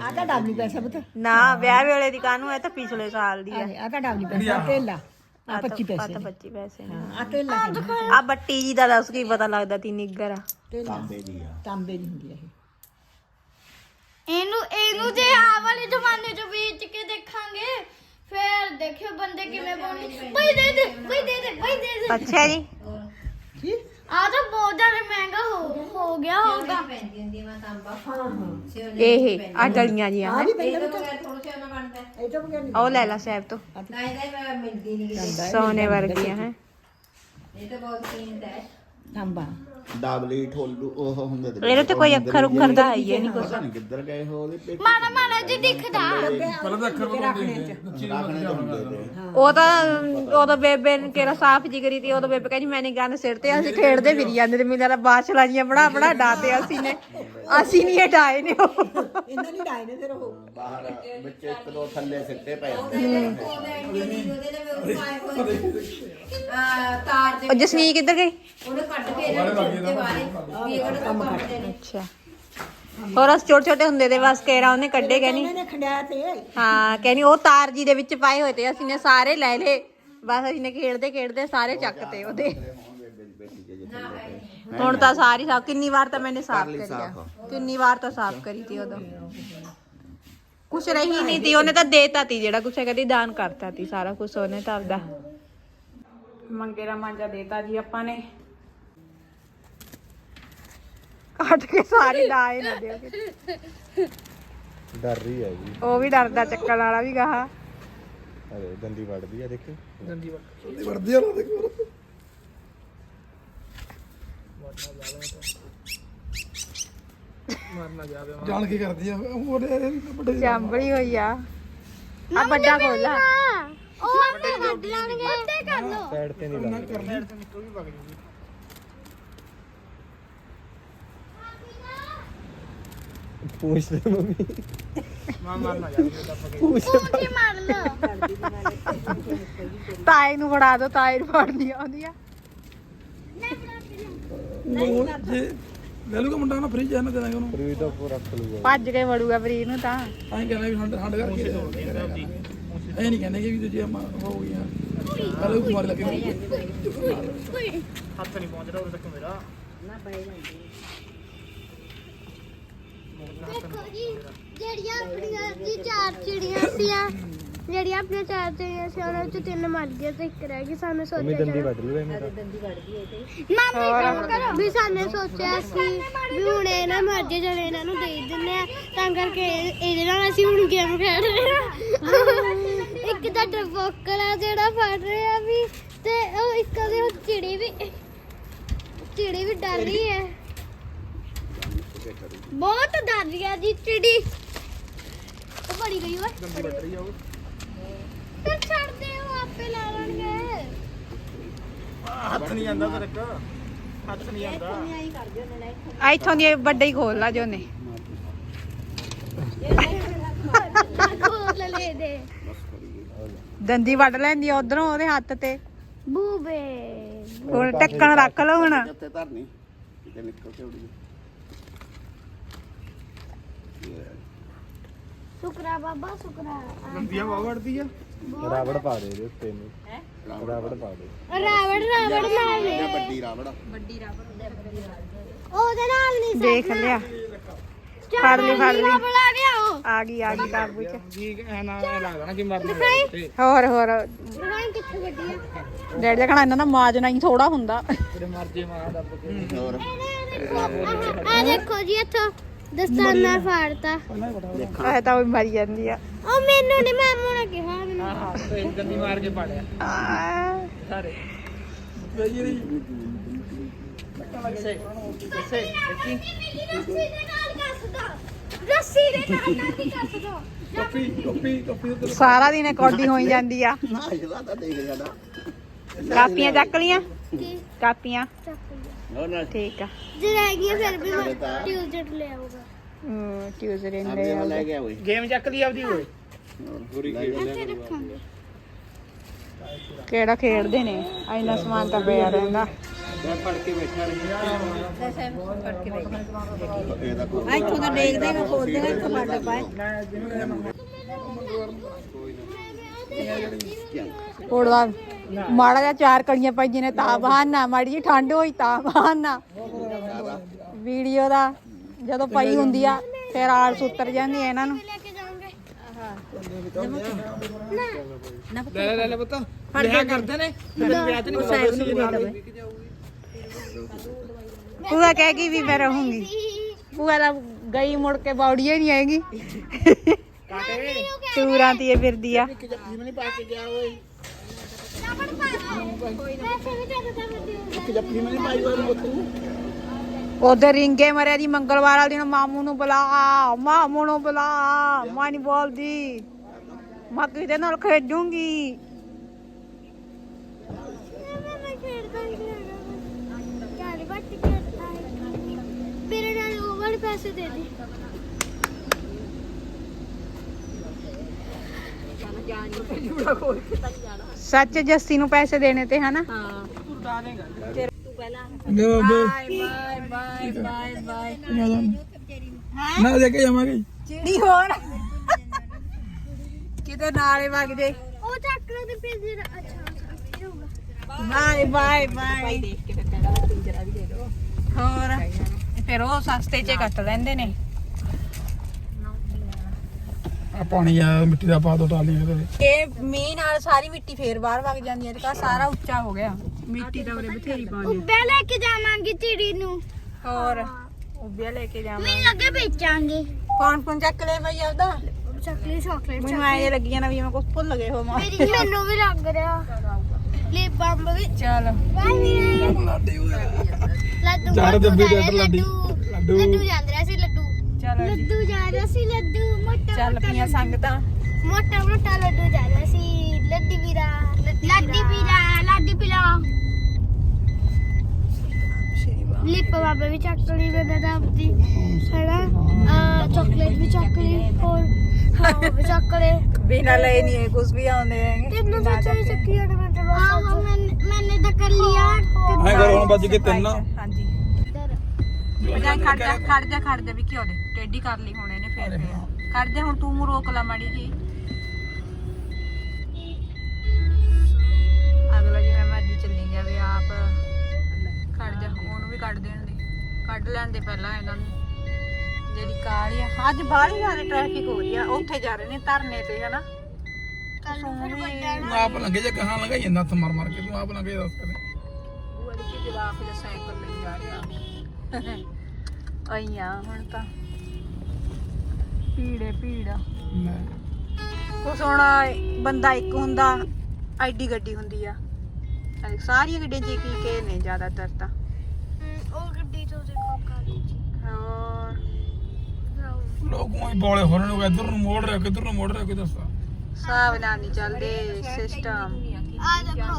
ਆ ਤਾਂ ਡਾਬਲੀ ਪੈਸਾ ਬਤ ਨਾ ਵਿਆਹ ਵੇਲੇ ਦੀ ਕਾਹਨੂੰ ਇਹ ਤਾਂ ਪਿਛਲੇ ਸਾਲ ਦੀ ਆ ਆ ਤਾਂ ਡਾਬਲੀ ਪੈਸਾ ਤੇਲਾ ਆ 25 ਆ ਪੈਸੇ ਤਾਂ 25 ਪੈਸੇ ਨੇ। ਆ ਤੇਲਾ ਆ ਬੱਟੀ ਜੀ ਦਾ ਦੱਸ ਕੀ ਪਤਾ ਲੱਗਦਾ ਤੀ ਨਿੱਗਰ ਆ। ਤੇਲਾ ਤਾਂਬੇ ਦੀ ਆ। ਤਾਂਬੇ ਦੀ ਹੁੰਦੀ ਆ ਇਹ। ਇਹਨੂੰ ਇਹਨੂੰ ਜੇ ਆ ਵਾਲੇ ਜ਼ਮਾਨੇ ਚ ਵੇਚ ਕੇ ਦੇਖਾਂਗੇ ਫਿਰ ਦੇਖਿਓ ਬੰਦੇ ਕਿਵੇਂ ਬੋਲਦੇ। ਬਈ ਦੇ ਦੇ ਬਈ ਦੇ ਦੇ ਬਈ ਦੇ ਦੇ। ਅੱਛਾ ਜੀ। ਕੀ? ਆ ਤਾਂ ਬਹੁਤ ਜ਼ਿਆਦਾ ਮਹਿੰਗਾ ਹੋ ਹੋ ਗਿਆ ਹੋਗਾ ਇਹ ਆ ਡਲੀਆਂ ਜੀ ਆ ਵੀ ਪੈਂਦਾ ਬਤ ਇਹ ਤਾਂ ਬਗੈਰ ਨਹੀਂ ਉਹ ਲੈ ਲਾ ਸਾਹਿਬ ਤੋਂ। ਸੋਨੇ ਵਰਗੀਆਂ ਹੈ। ਤਾਂਬਾ। ਡਾਬਲੀ ਠੋਲੂ ਉਹ ਹੁੰਦੇ ਤੇ ਇਹਦੇ ਤੇ ਕੋਈ ਅੱਖਰ ਉੱਖਰ ਦਾ ਹੈ ਹੀ। ਨਹੀਂ ਕੁਛ ਪਤਾ ਨਹੀਂ ਕਿੱਧਰ ਗਏ ਹੋ ਉਹਦੇ ਪੇਟੀ ਮਾੜਾ ਮਾੜਾ ਜੀ ਦਿਖਦਾ। ਪਹਿਲਾਂ ਤਾਂ ਅੱਖਰ ਨੂੰ ਰੱਖਣੇ ਤਾਂ ਹੁੰਦੇ ਤੇ। ਉਹ ਤਾਂ ਉਦੋਂ ਬੇਬੇ ਨੇ ਕਿਹੜਾ ਸਾਫ਼ ਜੀ ਕਰੀ ਤੀ ਉਦੋਂ ਬੇਬੇ ਕਹਿੰਦੀ ਮੈਂ ਨਹੀਂ ਗੰਨ ਸਿਰ ਤੇ ਅਸੀਂ ਖੇਡਦੇ ਫਿਰੀ ਜਾਂਦੇ ਤੇ ਮੇਰਾ ਬਾਸ਼ਲਾ ਜੀਆਂ ਬਣਾ ਬਣਾ ਡਾਤੇ ਅਸੀਂ ਨੇ। ਅਸੀਂ ਨਹੀਂ ਇਹ ਡਾਏ ਨੇ ਉਹ। ਇਹਨਾਂ ਨਹੀਂ ਡਾਏ ਨੇ ਫਿਰ ਉਹ। ਬਾਹਰ ਵਿੱਚ ਇੱਕ ਦੋ ਥੱਲੇ ਸਿੱਟੇ ਪਏ ਹੁੰਦੇ ਉਹ ਜਸਨੀ ਕਿੱਧਰ ਗਈ? ਅੱਛਾ। ਹੋਰ ਅਸ ਛੋਟੇ ਛੋਟੇ ਹੁੰਦੇ ਦੇ ਬਸ ਕੇਰਾ ਉਹਨੇ ਕੱਢੇ ਗਏ ਨਹੀਂ ਇਹਨੇ ਖੰਡਿਆ ਤੇ। ਹਾਂ ਕਹਿੰਦੀ ਉਹ ਤਾਰ ਜੀ ਦੇ ਵਿੱਚ ਪਾਏ ਹੋਏ ਤੇ ਅਸੀਂ ਨੇ ਸਾਰੇ ਲੈ ਲਏ। ਬਸ ਅਸੀਂ ਨੇ ਖੇਡਦੇ ਖੇਡਦੇ ਸਾਰੇ ਚੱਕਤੇ ਉਹਦੇ। ਹੁਣ ਤਾਂ ਸਾਰੀ ਸਾਫ਼ ਕਿੰਨੀ ਵਾਰ ਤਾਂ ਮੈਨੇ ਸਾਫ਼ ਕਰੀ ਆ। ਕਿੰਨੀ ਵਾਰ ਤਾਂ ਸਾਫ਼ ਕਰੀ ਤੀ ਉਦੋਂ। ਕੁਛ ਰਹੀ ਨਹੀਂ ਤੀ ਉਹਨੇ ਤਾਂ ਦੇਤਾ ਤੀ ਜਿਹੜਾ ਕੁਛ ਕਦੀ ਦਾਨ ਕਰਤਾ ਤੀ ਸਾਰਾ ਕੁਛ ਉਹਨੇ ਤਾਂ ਆਪਦਾ। ਮੰਗੇ ਦਾ ਮਾਂਜਾ ਦੇਤਾ ਜੀ ਆਪਾਂ ਨੇ। ਕੱਟ ਕੇ ਸਾਰੀ ਲਾਏ ਨਾ ਦਿਓ ਕਿਤੇ। ਡਰ ਰਹੀ ਹੈ ਜੀ। ਉਹ ਵੀ ਡਰਦਾ ਚੱਕਣ ਵਾਲਾ ਵੀ ਗਾਹ। ਅਰੇ ਦੰਦੀ ਵੜਦੀ ਆ ਦੇਖੋ? ਵਰਦੀ ਵਾਲਾ ਦੇਖੋ ਜਾਣ ਕੇ ਕਰਦੀ ਆ ਉਹਦੇ ਵੱਡੇ ਚੰਬੜੀ ਹੋਈ ਆ। ਆ ਵੱਡਾ ਖੋਲਾ ਉਹ ਆਪੇ ਕੱਢ ਲੈਣਗੇ। ਉੱਤੇ ਕਰ ਲੋ ਸਾਈਡ ਤੇ ਨਹੀਂ ਲੱਗਦੀ ਪੁੱਛ ਲੈ ਮੰਮੀ ਉੱਚੀ ਮਾਰ ਲੋ ਤਾਏ ਨੂੰ ਫੜਾ ਦੋ ਤਾਏ ਨੂੰ ਫੜਨੀ ਆਉਂਦੀ ਆ ਉਹ ਜੇ ਲੈ ਲੂਗਾ ਮੁੰਡਾ ਨਾ ਫ੍ਰੀ ਜਾਣਾ ਦੇਣਾ ਉਹਨੂੰ ਫਰੀ ਦਾ ਪੂਰਾ ਰੱਖ ਲੂਗਾ ਭੱਜ ਕੇ ਵੜੂਗਾ ਫਰੀ ਨੂੰ ਤਾਂ ਐਂ ਕਹਿੰਦਾ ਵੀ ਹੰਡ ਹੰਡ ਕਰਕੇ ਐ ਨਹੀਂ ਕਹਿੰਦੇ ਕਿ ਵੀ ਦੂਜੇ ਮਾ ਹੋ ਗਿਆ ਪਹਿਲੇ ਕੁਮਾਰ ਲੱਗੇ ਦੇਖੋ ਜੀ ਜਿਹੜੀਆਂ ਆਪਣੀਆਂ ਜੀ ਚਾਰ ਚਿੜੀਆਂ ਸੀਆਂ ਜਿਹੜੀਆਂ ਆਪਣੀਆਂ ਚਾਰ ਚਿੜੀਆਂ ਸੀ ਉਹਨਾਂ ਵਿੱਚ ਤਿੰਨ ਮਰ ਗਏ ਤੇ ਇੱਕ ਰਹਿ ਗਈ ਸਾਨੂੰ ਮੰਮੀ ਸੋਚਿਆ ਦੰਦੀ ਵੱਢ ਲੂ ਇਹ ਮੇਰਾ ਮਾਮੀ ਵੀ ਸਾਨੇ ਸੋਚਿਆ ਸੀ ਵੀ ਹੁਣ ਇਹ ਨਾ ਮਰ ਜੇ ਚਲੇ ਇਹਨਾਂ ਨੂੰ ਦੇ ਹੀ ਦਿੰਦੇ ਆ ਤਾਂ ਕਰਕੇ ਇਹ- ਇਹਦੇ ਨਾਲ ਅਸੀਂ ਹੁਣ ਗੇਮ ਖੇਡ ਰਹੇ ਆ। ਇੱਕ ਤਾਂ ਟਰਬੋਕਲਾ ਜਿਹੜਾ ਫੜ ਰਿਹਾ ਵੀ ਤੇ ਉਹ ਇੱਕ ਉਹਦੇ ਉਹ ਚਿੜੀ ਵੀ ਚਿੜੀ ਵੀ ਡਰ ਰਹੀ ਹੈ। ਬਹੁਤ ਡਰ ਰਹੀ ਹੈ ਜੀ ਚਿੜੀ। ਉਹ ਬੜੀ ਗਈ ਓਏ। ਫਿਰ ਛੱਡ ਦੇ ਉਹ ਆਪੇ ਲਾ ਲੈਣਗੇ। ਹੱਥ ਨਹੀਂ ਜਾਂਦਾ ਤੇਰੇ ਕੋ ਹੱਥ ਨਹੀਂ ਜਾਂਦਾ ਆ ਇੱਥੋਂ ਦੀ। ਵੱਡੇ ਹੀ ਖੋਲ ਲਾ ਜੋ ਨੇ ਖੋਲ ਲੈ ਦੇ ਦੰਦੀ ਵੱਢ ਲੈਂਦੀ ਆ ਉਧਰੋਂ ਉਹਦੇ ਹੱਥ ਤੇ। ਬੂਬੇ। ਹੁਣ ਟੱਕਣ ਰੱਖ ਲਓ ਹੁਣ। ਧਰਨੀ। ਕਿਤੇ ਨਿਕਲ ਕੇ ਉੜੀ ਸ਼ੁਕਰਾ ਬਾਬਾ ਸ਼ੁਕਰਾ। ਵੜਦੀ ਆ। ਰਾਵੜ ਪਾ ਦੇ ਇਹਦੇ ਉੱਤੇ ਨੂੰ ਰਾਵੜ ਪਾ ਦੇ। ਰਾਵੜ ਰਾਵੜ ਨਾਲ ਜਾਂ ਵੱਡੀ ਰਾਵੜ। ਉਹਦੇ ਨਾਲ ਨਹੀਂ ਦੇਖ ਲਿਆ। ਫੜ ਲਈ ਫੜ ਲਈ। ਰਾਵੜ ਆ ਗਈ ਆ ਗਈ ਕਾਬੂ ਚ ਜੀ ਐ ਨਾ ਲੱਗਦਾ ਨਾ ਕਿ ਮਰਨਾ ਹੋਰ ਹੋਰ। ਹਾਂ ਕਿੱਥੇ ਵੱਡੀ ਆ। ਡੈਡ ਦਾ ਕਹਣਾ ਇਹਨਾਂ ਦਾ ਮਾਜਣਾ ਹੀ ਥੋੜਾ ਹੁੰਦਾ। ਹੋਰ। ਆ ਦੇਖੋ ਜੀ ਇੱਥੋਂ। ਦਸਤਾਨਾ ਫਾੜਤਾ। ਐ ਤਾਂ ਉਹ ਮਰੀ ਜਾਂਦੀ ਆ। ਉਹ ਮੈਨੂੰ ਨਹੀਂ ਮਾਮੂ ਨੇ ਕਿਹਾ ਮੈਨੂੰ। ਦੰਦੀ ਮਾਰ ਕੇ ਪਾੜਿਆ। ਸਾਰੇ। ਬਈ ਰੱਸੀ ਦੇ ਨਾਲ ਕੱਸਦਾ। ਰੱਸੀ ਦੇ ਨਾਲ ਨਹੀਂ ਕੱਸਦਾ। ਟੋਪੀ ਟੋਪੀ ਟੋਪੀ ਉੱਤੇ ਸਾਰਾ ਦਿਨ ਕੌਡੀ ਹੋਈ ਜਾਂਦੀ ਆ। ਨਾ ਇਹਦਾ ਤਾਂ ਦੇਖ ਜਾਣਾ ਕਾਪੀਆਂ ਚੱਕ ਲੀਆਂ? ਕਾਪੀਆਂ। ਚੱਕ ਲਿਆ। ਹੋਰ ਨਾ। ਠੀਕ ਆ। ਜੇ ਰਹਿ ਗਈਆਂ ਫਿਰ ਵੀ ਟਿਊਜ਼ਡੇ ਲੈ ਆਊਗਾ ਟਿਊਜ਼ਡੇ ਨੂੰ ਅੱਗੇ ਮੈਂ ਲੈ ਗਿਆ ਓਏ ਗੇਮ ਚੱਕ ਲਈ ਆਪਦੀ ਓਏ। ਪੂਰੀ ਇੱਥੇ ਰੱਖਾਂਗੇ ਕਿਹੜਾ ਖੇਡਦੇ ਨੇ? ਇੰਨਾ ਸਮਾਨ ਤਾਂ ਪਿਆ ਰਹਿੰਦਾ। ਮੈਂ ਫੜ ਕੇ ਬੈਠਾ ਇਹਦਾ ਕੋਈ ਇੱਥੋਂ ਦਾ ਦੇਖਦੇ ਮੈਂ ਖੋਲਦੇ ਨੇ ਇੱਥੋਂ ਵੱਡ ਪਾਏ। ਕੋੜਵਾ ਮਾੜਾ ਜਿਹਾ ਚਾਰ ਕੜੀਆਂ ਪਾਈਆਂ ਨੇ ਤਾਂ ਬਹਾਨਾ ਮਾੜੀ ਜੀ ਠੰਡ ਹੋਈ ਤਾਂ ਬਹਾਨਾ। ਵੀਡੀਓ ਦਾ। ਜਦੋਂ ਪਈ ਹੁੰਦੀ ਆ ਫਿਰ ਆਲਸ ਉਤਰ ਜਾਂਦੀ ਆ ਇਹਨਾਂ ਨੂੰ। ਲੈ ਕੇ ਜਾਵਾਂਗੇ। ਲੈ ਲੈ ਲੈ ਪੁੱਤ। ਵਿਆਹ ਕਰਦੇ ਨੇ। ਵਿਆਹ ਤੇ ਨਹੀਂ ਕੋਈ ਪੂਆ ਕਹਿ ਗਈ ਵੀ ਮੈਂ ਰਹੂੰਗੀ। ਪੂਆ ਦਾ ਗਈ ਮੁੜ ਕੇ ਬੌੜੀਏ ਨਹੀਂ ਆਏਗੀ। ਟੂਰਾਂ ਤੇ ਫਿਰਦੀ ਆ। ਰਬੜ ਪਾ ਦੇ ਵੈਸੇ ਵੀ ਤੈਨੂੰ ਤਾਂ ਵੱਡੀ ਜੱਫੀ ਮੈਂ ਨਹੀਂ ਪਾਈ ਓਏ ਮੁੱਤੂ ਉਧਰ ਰਿੰਗੇ ਮਰਿਆ ਦੀ ਮੰਗਲਵਾਰ ਵਾਲੇ ਦਿਨ ਮਾਮੂ ਨੂੰ ਬੁਲਾ ਮਾਮੂ ਨੂੰ ਬੁਲਾ ਮੈਂ ਨਹੀਂ ਬੋਲਦੀ। ਮੈਂ ਕਿਹਦੇ ਨਾਲ ਖੇਡੂੰਗੀ? ਹੈ ਮੇਰੇ ਨਾਲ ਉਹ ਵਾਲੇ ਪੈਸੇ ਦੇ ਦੇ। ਸੱਚ ਜੱਸੀ ਨੂੰ ਪੈਸੇ ਦੇਣੇ ਤੇ ਹਨਾ? ਲੋ ਬਾਏ ਬਾਏ ਬਾਏ ਬਾਏ ਨਾ ਦੇ ਕੇ ਜਾਵਾਂਗੇ। ਚਿੜੀ ਹੋਣ ਕਿਤੇ ਨਾਲੇ ਵਗ ਜੇ। ਉਹ ਚੱਕ ਲਓ ਤੇ ਫਿਰ ਜਿਹੜਾ ਅੱਛਾ ਅੱਛਾ ਇਹ ਹੋਊਗਾ। ਬਾਏ ਬਾਏ ਬਾਏ ਦੇਖ ਕੇ ਫਿਰ ਕਹਿੰਦਾ ਪਿੰਜਰਾ ਵੀ ਦੇ ਦਿਓ। ਹੋਰ। ਫਿਰ ਉਹ ਸਸਤੇ 'ਚ ਕੱਟ ਲੈਂਦੇ ਨੇ। ਆ ਪਾਣੀ ਆ ਮਿੱਟੀ ਦਾ ਪਾ ਦੋ ਟਾਲੀਆਂ ਤੇ ਇਹ ਮੀਂਹ ਨਾਲ ਸਾਰੀ ਮਿੱਟੀ ਫੇਰ ਬਾਹਰ ਵਗ ਜਾਂਦੀ ਹੈ ਤੇ ਕਾ ਸਾਰਾ ਉੱਚਾ ਹੋ ਗਿਆ। ਮਿੱਟੀ ਤਾਂ ਉਰੇ ਬਥੇਰੀ ਪਾਣੀ ਉੱਬੇ ਲੈ ਕੇ ਜਾਵਾਂਗੇ ਚਿੜੀ ਨੂੰ। ਹੋਰ? ਉੱਬਿਆ ਲੈ ਕੇ ਜਾਵਾਂ ਮੈਨੂੰ ਲੱਗੇ ਵੇਚਾਂਗੇ। ਕੌਣ ਕੌਣ ਚੱਕ ਲੈ ਭਾਈ ਆਪਦਾ? ਚੱਕਲੇ ਚਾਕਲੇਟ ਮੈਨੂੰ ਆਏ ਲੱਗੀਆਂ ਨਾ ਵੀ ਮੈਂ ਕੁਝ ਭੁੱਲ ਗਏ ਹੋਵਾਂ। ਮੇਰੀ ਮੈਨੂੰ ਵੀ ਲੱਗ ਰਿਹਾ। ਲੈ ਬੰਬ ਵੀ। ਚੱਲ। ਲੱਡੂ ਚਾਰ ਲੱਡੂ ਡੱਬੇ ਜਾ ਦੇ ਰਿਹਾ, ਲੱਡੂ। ਲੱਡੂ। ਲੱਡੂ। ਜਾਂਦੇ ਰਿਹਾ ਸੀ ਲੱਡੂ। ਚਲੋ ਜੀ। ਲੱਡੂ ਜਾ ਰਿਹਾ ਸੀ ਲੱਡੂ। ਮੋਟਾ ਚੱਲ ਪੀਆਂ ਸੰਗਤਾਂ। ਮੋਟਾ ਮੋਟਾ ਲੱਡੂ ਜਾ ਰਿਹਾ ਸੀ। ਲੱਡੀ ਵੀਰਾ ਲੱਡੀ ਵੀਰਾ ਲੱਡੀ ਪਿਲਾ ਲਿਪ ਬਾਬਾ ਵੀ ਚੱਕ ਲਈ ਮੈਂ ਤਾਂ ਆਪਦੀ ਹੈਨਾ ਚਾਕਲੇਟ ਵੀ ਚੱਕ ਲਈ ਹੋਰ ਹਾਂ ਉਹ ਵੀ ਚੱਕ ਲਈ ਬਿਨਾ ਲਏ ਨਹੀਂ ਕੁਝ ਵੀ ਆਉਂਦੇ ਹੈਗੇ। ਤਿੰਨ ਸੱਚਾ ਹੀ ਚੱਕੀ। ਜਾਣਾ ਮੈਂ ਤਾਂ ਹਾਂ ਹਾਂ ਮੈਨੇ ਤਾਂ ਕਰ ਲਿਆ ਐ ਕਰੋ ਹੁਣ ਵੱਜ ਕੇ ਤਿੰਨ। ਹਾਂਜੀ। ਬਜਾਏ ਖੜ ਜਾ ਖੜ ਜਾ ਖੜ ਜਾ ਵੀ ਕਿਉਂ ਦੇ ਟੇਢੀ ਕਰ ਲਈ ਹੁਣ ਇਹਨੇ ਫੇਰ ਖੜ ਜਾ ਹੁਣ ਤੂੰ ਰੋਕ ਲਾ ਮਾੜੀ ਜੀ ਅਗਲਾ ਜਿਵੇਂ ਮਰਜ਼ੀ ਚੱਲੀ ਜਾਵੇ ਆਪ। ਖੜ ਜਾ ਉਹਨੂੰ ਵੀ ਕੱਢ ਦੇਣ। ਦੇ ਕੱਢ ਲੈਣ ਦੇ ਪਹਿਲਾਂ ਇਹਨਾਂ ਨੂੰ। ਜਿਹੜੀ ਕਾਲੀ ਆ। ਅੱਜ ਬਾਹਲੀ ਜ਼ਿਆਦਾ ਟ੍ਰੈਫਿਕ ਹੋ ਰਹੀ ਆ। ਉੱਥੇ ਜਾ ਰਹੇ ਨੇ ਧਰਨੇ ਤੇ ਹਨਾ? ਤੂੰ ਵੀ ਤੂੰ ਆਪ ਲੰਘੇ ਜੇ ਕਹਾਂ ਲੰਘਾਈ ਜਾਂਦਾ ਹੱਥ ਮਾਰ ਮਾਰ ਕੇ? ਤੂੰ ਆਪ ਲੰਘੇ ਦੱਸ ਕਦੇ। ਉਹ ਦੇ ਜਵਾਬ ਦੇ ਸਾਈਕਲ ਲੈ ਜਾ ਰਿਹਾ। ਆਈਆਂ ਹੁਣ ਤਾਂ। ਭੀੜੇ ਭੀੜਾ ਲੈ। ਕੁਛ ਹੁਣ ਬੰਦਾ ਇੱਕ ਹੁੰਦਾ ਐਡੀ ਗੱਡੀ ਹੁੰਦੀ ਆ। ਸਾਰੀਆਂ ਗੱਡੀਆਂ ਚ ਕੀ ਕੇ ਨੇ ਜ਼ਿਆਦਾਤਰ ਤਾਂ ਉਹ ਗੱਡੀ ਤੋਂ ਦੇਖੋ ਕਾਲੀ ਜੀ ਹੋਰ ਬਰਾਊਨ ਲੋਕ ਉਹੀ ਬੋਲੇ ਹੋ ਰਹੇ ਨੇ ਇੱਧਰ ਨੂੰ ਮੋੜ ਰਿਹਾ ਕਿੱਧਰ ਨੂੰ ਮੋੜ ਰਿਹਾ ਕੋਈ ਦੱਸਾ ਹਿਸਾਬ ਨਾਲ ਨਹੀਂ ਚੱਲਦੇ ਸਿਸਟਮ ਆ ਦੇਖੋ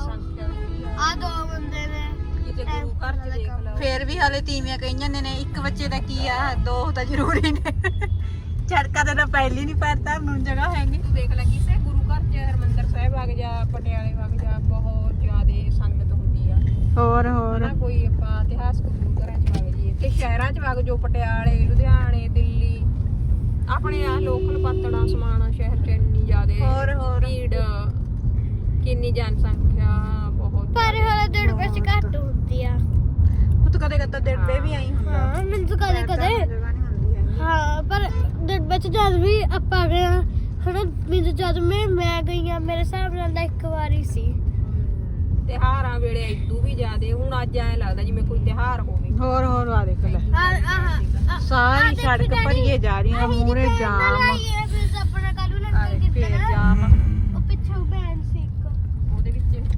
ਆ ਦੋ ਬੰਦੇ ਨੇ ਕਿਤੇ ਗੁਰੂ ਘਰ ਚ ਦੇਖ ਲਓ ਫੇਰ ਵੀ ਹਾਲੇ ਤੀਵੀਆਂ ਕਈਆਂ ਨੇ ਨੇ ਇੱਕ ਬੱਚੇ ਦਾ ਕੀ ਆ ਦੋ ਤਾਂ ਜ਼ਰੂਰੀ ਨੇ ਝੜਕਾ ਤਾਂ ਪਹਿਲੀ ਨਹੀਂ ਪੈਰਤਾ ਨੂੰ ਜਗ੍ਹਾ ਹੈ ਨਹੀਂ ਤੂੰ ਦੇਖ ਲੈ ਕਿਸੇ ਗੁਰੂ ਘਰ ਚ ਹਰਮੰਦਰ ਸਾਹਿਬ ਵਗ ਜਾ ਪਟਿਆਲੇ ਵਗ ਜਾ ਬਹੁਤ ਜ਼ਿਆਦੇ ਸੰਗਤ ਹੁੰਦੀ ਆ ਹੋਰ ਹੋਰ ਨਾ ਕੋਈ ਆਪਾਂ ਇਤਿਹਾਸਕ ਗੁਰੂ ਘਰਾਂ ਤੇ ਸ਼ਹਿਰਾਂ ਚ ਵਗ ਜੋ ਪਟਿਆਲੇ ਲੁਧਿਆਣੇ ਦਿੱਲੀ। ਆਪਣੇ ਆ ਲੋਕਲ ਪਾਤੜਾ ਸਮਾਣਾ ਸ਼ਹਿਰ ਚ ਇੰਨੀ ਜ਼ਿਆਦੇ ਹੋਰ ਹੋਰ। ਭੀੜ ਕਿੰਨੀ ਜਨਸੰਖਿਆ ਬਹੁਤ ਪਰ ਹਲੇ ਦਿਨ ਵਿੱਚ ਘੱਟ ਹੁੰਦੀ ਆ। ਉਹ ਤਾਂ ਕਦੇ ਕਦੇ ਦਿਨ ਤੇ ਵੀ ਆਈ ਹੁੰਦਾ। ਹਾਂ ਮੈਨੂੰ ਤਾਂ ਕਦੇ ਕਦੇ ਜਗ੍ਹਾ ਨਹੀਂ ਹੁੰਦੀ ਹੈਗੀ। ਹਾਂ ਪਰ ਦਿਨ ਵਿੱਚ ਜਦ ਵੀ ਆਪਾਂ ਗਏ ਹਾਂ, ਹਨਾ ਮੈਨੂੰ ਜਦ ਮੈਂ ਮੈਂ ਗਈ ਆ ਮੇਰੇ ਹਿਸਾਬ ਨਾਲ ਤਾਂ ਇੱਕ ਵਾਰੀ ਸੀ। ਤਿਉਹਾਰਾਂ ਵੇਲੇ ਇਦੂ ਵੀ ਜ਼ਿਆਦੇ ਹੁਣ ਅੱਜ ਐ ਲੱਗਦਾ ਜਿਵੇਂ ਕੋਈ ਤਿਉਹਾਰ ਹੋਵੇ। ਹੋਰ ਹੋਰ ਆ ਦੇਖ ਲੈ। ਆ ਆਹ ਸਾਰੀ ਸੜਕ ਭਰੀਏ ਜਾ ਰਹੀਆਂ ਮੂਰੇ ਜਾਮ। ਇਹ ਫਿਰ ਜਾਮ। ਉਹ ਪਿੱਛੇ ਬੈਨ ਸੀ ਇੱਕ। ਉਹਦੇ ਵਿੱਚ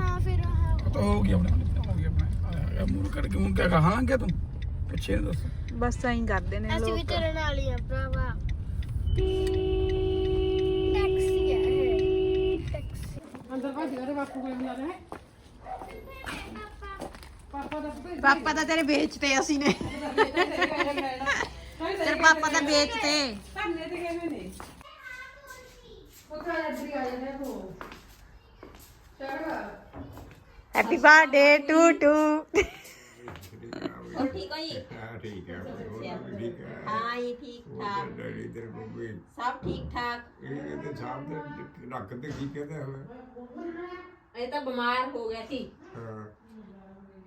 ਹਾਂ ਫਿਰ ਆਹ ਤਾਂ ਹੋ ਗਿਆ ਆਪਣੇ ਹੋ ਗਿਆ ਆਪਣੇ। ਆ ਗਿਆ ਮੂਰ ਕਰਕੇ ਮੂੰਹ ਕਿਆ ਕਹਾਂ ਕਿ ਤੂੰ? ਪਿੱਛੇ ਨੂੰ ਦੱਸ। ਬਸ ਐਂ ਕਰਦੇ ਨੇ ਲੋਕ। ਭਰਾਵਾ। ਅੰਦਰ ਭਾਜੀ ਉਹਦੇ ਬਾਪੂ ਕੋਲ ਮਿਲਾ ਰਹੇ ਪਾਪਾ ਦਾ ਪੁੱਤ ਪਾਪਾ ਤਾਂ ਤੇਰੇ ਵੇਚਤੇ ਅਸੀਂ ਨੇ। ਤੇਰੇ ਪਾਪਾ ਤਾਂ ਵੇਚਤੇ। ਧੰਨੇ ਤੇ ਕਿਵੇਂ ਨੇ। ਉਹ ਖਾ ਜਰੀ ਆ ਜਾਂਦੇ ਤੂੰ ਚੜਵਾ ਹੈਪੀ ਬਰਥਡੇ ਟੂ ਟੂ ਹਾਂ ਠੀਕ ਹੈ ਠੀਕ ਹੈ ਹਾਂ ਇਹ ਠੀਕ ਠਾਕ। ਡੈਡੀ ਤੇਰੇ ਕੋਲ ਵੀ ਸਭ ਠੀਕ ਠਾਕ। ਇਹ ਕਹਿੰਦੇ ਸਾਹਬ ਦੇ ਰੱਖ ਤੇ ਕੀ ਕਹਿੰਦੇ ਹੋਵੇ ਇਹ ਤਾਂ ਬਿਮਾਰ ਹੋ ਗਿਆ ਸੀ। ਹਾਂ।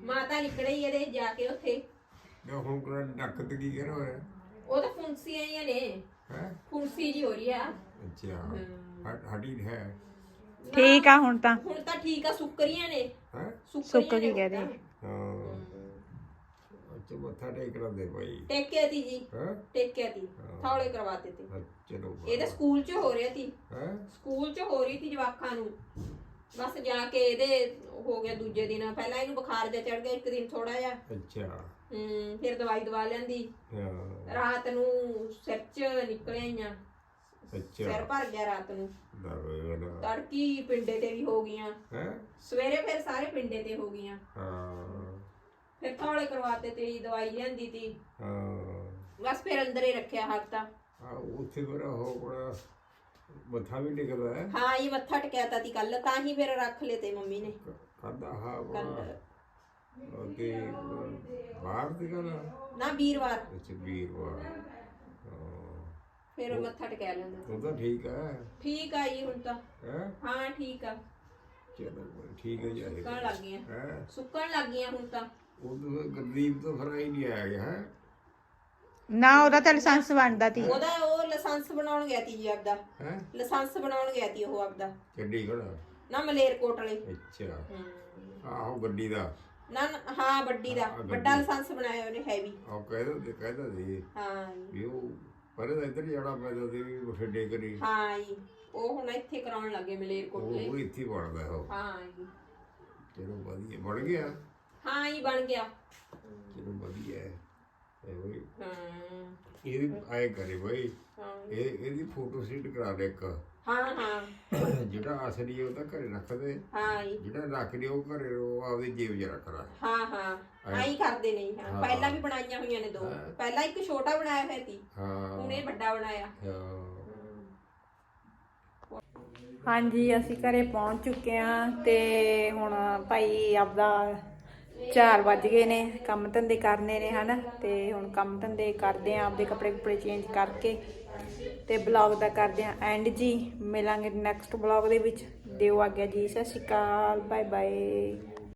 ਮਾਤਾ ਨਿਕੜੀ ਇਹਦੇ ਜਾ ਕੇ ਉੱਥੇ। ਤੇ ਹੁਣ ਕੋਲ ਨੱਕ ਤੇ ਕੀ ਕਰ ਹੋਇਆ ਉਹ ਤਾਂ ਫੁੰਸੀਆਂ ਹੀ ਨੇ। ਹੈ? ਫੁੰਸੀ ਜੀ ਹੋ ਰਹੀ ਆ। ਅੱਛਾ। ਹੱਡ- ਹੱਡੀ ਹੈ। ਠੀਕ ਆ ਹੁਣ ਤਾਂ। ਹੁਣ ਤਾਂ ਠੀਕ ਆ ਸੁੱਕਰੀਆਂ ਨੇ। ਹੈ? ਸੁੱਕ ਗਈ ਕਹਦੇ ਹਾਂ। ਅੱਛਾ ਮੱਥਾ ਟੇਕਣਾ ਦੇ ਭਾਈ। ਟੇਕਿਆ ਤੀ ਜੀ। ਹੈ? ਟੇਕਿਆ ਤੀ। ਥੌਲੇ ਕਰਵਾਤੇ ਤੇ ਚਲੋ ਇਹ ਤਾਂ ਸਕੂਲ 'ਚ ਹੋ ਰਿਹਾ ਤੀ। ਹੈ? ਸਕੂਲ 'ਚ ਹੋ ਰਹੀ ਤੀ ਜਵਾਕਾਂ ਨੂੰ। ਬਸ ਜਾ ਕੇ ਇਹਦੇ ਹੋ ਗਿਆ ਦੂਜੇ ਦਿਨ। ਪਹਿਲਾਂ ਇਹਨੂੰ ਬੁਖਾਰ ਜਿਹਾ ਚੜ ਗਿਆ ਇੱਕ ਦਿਨ ਥੋੜਾ ਜਿਹਾ। ਅੱਛਾ। ਹੂੰ ਫਿਰ ਦਵਾਈ ਦਵਾ ਲੈਂਦੀ। ਹਾਂ। ਰਾਤ ਨੂੰ ਸਿਰ 'ਚ ਨਿਕਲਿਆ ਆਈਆਂ। ਸਿਰ ਅੱਛਾ ਭਰ ਗਿਆ ਰਾਤ ਨੂੰ। ਤੜਕੀ ਪਿੰਡੇ ਤੇ ਵੀ ਹੋ ਗਈਆਂ। ਹੈ? ਸਵੇਰੇ ਫਿਰ ਸਾਰੇ ਪਿੰਡੇ ਤੇ ਹੋ ਗਈਆਂ। ਹਾਂ। ਫਿਰ ਥੋੜੇ ਕਰਵਾਤੇ ਤੇ ਦਵਾਈ ਲਿਆਂਦੀ ਤੀ। ਹਾਂ ਬਸ ਫਿਰ ਅੰਦਰ ਹੀ ਰੱਖਿਆ ਹਫਤਾ ਆ ਉੱਥੇ ਬੜਾ ਹੋ ਬੜਾ ਮੱਥਾ ਵੀ ਟਿਕਦਾ ਹੈ। ਹਾਂ ਇਹ ਮੱਥਾ ਟਕਿਆ ਤੀ ਕੱਲ ਤਾਂ ਹੀ ਫਿਰ ਰੱਖ ਲਏ ਤੇ ਮੰਮੀ ਨੇ। ਖਾਦਾ ਹਾਂ ਕੱਲ ਤੇ ਬਾਹਰ ਦੀ ਗੱਲ ਨਾ ਵੀਰਵਾਰ ਅੱਛਾ ਵੀਰਵਾਰ ਹਾਂ। ਫਿਰ ਮੱਥਾ ਟਕਿਆ ਲੈਂਦਾ ਤੂੰ। ਤਾਂ ਠੀਕ ਹੈ ਠੀਕ ਆ ਜੀ ਹੁਣ ਤਾਂ। ਹੈ? ਹਾਂ ਠੀਕ ਆ। ਚਲੋ ਠੀਕ ਹੈ ਜੀ ਸੁੱਕਣ ਲੱਗ ਗਈਆਂ। ਹੈ? ਸੁੱਕਣ ਲੱਗ ਗਈਆਂ ਹੁਣ ਤਾਂ। ਉਦੋਂ ਗਰੀਬ ਤੋਂ ਫਰਾਈ ਨਹੀਂ ਆਇਆ ਗਿਆ ਹੈ? ਨਾ ਉਹਦਾ ਤਾਂ ਲਾਇਸੈਂਸ ਬਣਦਾ ਤੀ। ਉਹਦਾ ਉਹ ਲਾਇਸੈਂਸ ਬਣਾਉਣ ਗਿਆ ਤੀ ਜੀ ਆਪਦਾ। ਹੈ? ਲਾਇਸੈਂਸ ਬਣਾਉਣ ਗਿਆ ਤੀ ਉਹ ਆਪਦਾ। ਚੰਡੀਗੜ੍ਹ? ਨਾ ਮਲੇਰਕੋਟ ਵਾਲੇ। ਅੱਛਾ। ਹੂੰ। ਆਹੋ ਗੱਡੀ ਦਾ। ਨਾ ਨਾ, ਹਾਂ ਵੱਡੀ ਦਾ। ਵੱਡਾ ਲਾਇਸੈਂਸ ਬਣਾਇਆ ਉਹਨੇ ਹੈਵੀ। ਉਹ ਕਹਿੰਦਾ ਤੇ ਕਹਿੰਦਾ ਸੀ ਹਾਂ ਜੀ। ਵੀ ਉਹ ਪਹਿਲੇ ਤਾਂ ਇੱਧਰ ਜਾਣਾ ਪੈਂਦਾ ਸੀ ਵੀ ਬਠਿੰਡੇ ਕਰੀ। ਹਾਂ ਜੀ। ਉਹ ਹੁਣ ਇੱਥੇ ਕਰਾਉਣ ਲੱਗੇ ਮਲੇਰਕੋਟ ਉਹ ਉਹ ਇੱਥੇ ਹੀ ਬਣਦਾ ਉਹ। ਹਾਂ ਜੀ। ਚਲੋ ਵਧੀਆ ਬਣ ਗਿਆ। ਹਾਂ ਜੀ ਬਣ ਗਿਆ। ਚਲੋ ਵਧੀਆ ਹੈ। ਇਹ ਵੀ ਹਾਂ। ਇਹ ਆਏ ਕਰੇ ਬਈ ਹਾਂ। ਇਹ ਇਹਦੀ ਫੋਟੋ ਸਟੇਟ ਕਰਾ ਦੇ ਇੱਕ। ਹਾਂ ਹਾਂ। ਜਿਹੜਾ ਅਸਲੀ ਹੈ ਉਹ ਤਾਂ ਘਰੇ ਰੱਖਦੇ ਹਾਂ ਜਿਹੜਾ ਰੱਖ ਲਿਆ ਉਹ ਘਰੇ ਉਹ ਆਪਦੀ ਜੇਬ 'ਚ ਰੱਖਦਾ ਹਾਂ ਹਾਂ। ਆਈ ਕਰਦੇ ਨੇ ਹਾਂ। ਹਾਂ। ਪਹਿਲਾਂ ਵੀ ਬਣਾਈਆਂ ਹੋਈਆਂ ਨੇ ਦੋ। ਹਾਂ। ਪਹਿਲਾਂ ਇੱਕ ਛੋਟਾ ਬਣਾਇਆ ਹੋਇਆ ਸੀ। ਹਾਂ। ਹੁਣ ਇਹ ਵੱਡਾ ਬਣਾਇਆ। ਹਾਂ। ਹਾਂਜੀ ਅਸੀਂ ਘਰੇ ਪਹੁੰਚ ਚੁੱਕੇ ਹਾਂ ਤੇ ਹੁਣ ਭਾਈ ਆਪਦਾ 4 ਵੱਜ ਗਏ ਨੇ, ਕੰਮ ਧੰਦੇ ਕਰਨੇ ਨੇ ਹਨਾ, ਤੇ ਹੁਣ ਕੰਮ ਧੰਦੇ ਕਰਦੇ ਆ, ਆਪਦੇ ਕੱਪੜੇ ਕੁਪੜੇ ਚੇਂਜ ਕਰਕੇ ਤੇ ਬਲੌਗ ਦਾ ਕਰਦੇ ਆ ਐਂਡ ਜੀ। ਮਿਲਾਂਗੇ ਨੈਕਸਟ ਬਲੌਗ ਦੇ ਵਿੱਚ। ਦਿਓ ਆਗਿਆ ਜੀ, ਸਤਿ ਸ਼੍ਰੀ ਅਕਾਲ ਬਾਏ ਬਾਏ